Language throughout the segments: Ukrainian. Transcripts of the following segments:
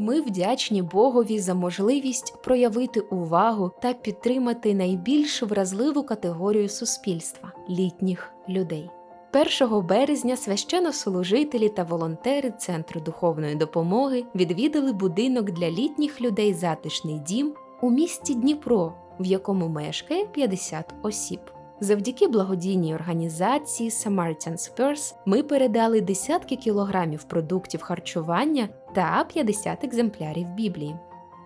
Ми вдячні Богові за можливість проявити увагу та підтримати найбільш вразливу категорію суспільства літніх людей. 1 березня священнослужителі та волонтери Центру духовної допомоги відвідали будинок для літніх людей Затишний дім у місті Дніпро, в якому мешкає 50 осіб. Завдяки благодійній організації Samaritan's Purse ми передали десятки кілограмів продуктів харчування та 50 екземплярів Біблії.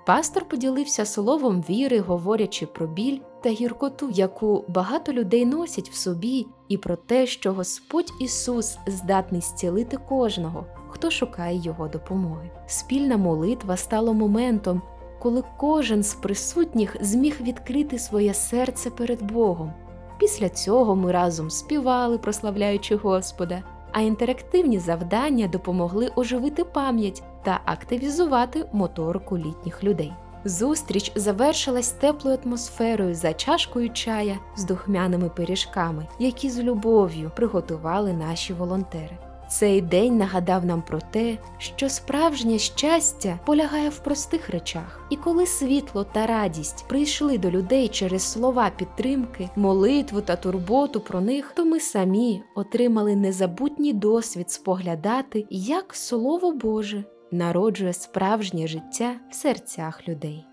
Пастор поділився словом віри, говорячи про біль та гіркоту, яку багато людей носять в собі, і про те, що Господь Ісус здатний зцілити кожного, хто шукає Його допомоги. Спільна молитва стала моментом, коли кожен з присутніх зміг відкрити своє серце перед Богом. Після цього ми разом співали, прославляючи Господа, а інтерактивні завдання допомогли оживити пам'ять та активізувати моторку літніх людей. Зустріч завершилась теплою атмосферою за чашкою чая з духмяними пиріжками, які з любов'ю приготували наші волонтери. Цей день нагадав нам про те, що справжнє щастя полягає в простих речах, і коли світло та радість прийшли до людей через слова підтримки, молитву та турботу про них, то ми самі отримали незабутній досвід споглядати, як Слово Боже народжує справжнє життя в серцях людей.